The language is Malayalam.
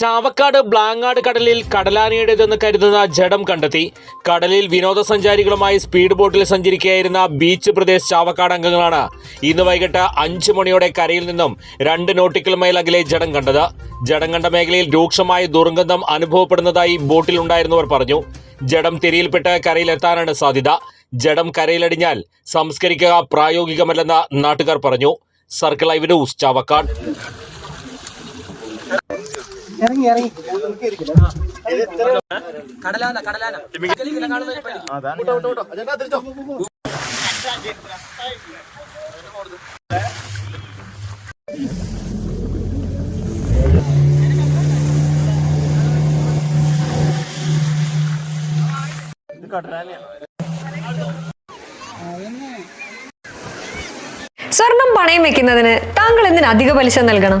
ചാവക്കാട് ബ്ലാങ്ങാട് കടലിൽ കടലാനയുടേതെന്ന് കരുതുന്ന ജഡം കണ്ടെത്തി. കടലിൽ വിനോദസഞ്ചാരികളുമായി സ്പീഡ് ബോട്ടിൽ സഞ്ചരിക്കുകയായിരുന്ന ബീച്ച് പ്രദേശ് ചാവക്കാട് അംഗങ്ങളാണ് ഇന്ന് വൈകിട്ട് അഞ്ചു മണിയോടെ കരയിൽ നിന്നും രണ്ട് നോട്ടിക്കൽ മൈൽ അകലെ ജഡം കണ്ടത്. ജഡം കണ്ട മേഖലയിൽ രൂക്ഷമായ ദുർഗന്ധം അനുഭവപ്പെടുന്നതായി ബോട്ടിലുണ്ടായിരുന്നവർ പറഞ്ഞു. ജഡം തിരിയിൽപ്പെട്ട് കരയിലെത്താനാണ് സാധ്യത. ജഡം കരയിലടിഞ്ഞാൽ സംസ്കരിക്കുക പ്രായോഗികമല്ലെന്ന് നാട്ടുകാർ പറഞ്ഞു. Circle live news Chavakkad. കടലാന കടലാന. ഇതിലിങ്ങനെ കാണുന്ന ഒരു പനി. സ്വർണം പണയം വെക്കുന്നതിന് താങ്കൾ എന്തിന് അധിക പലിശ നൽകണം?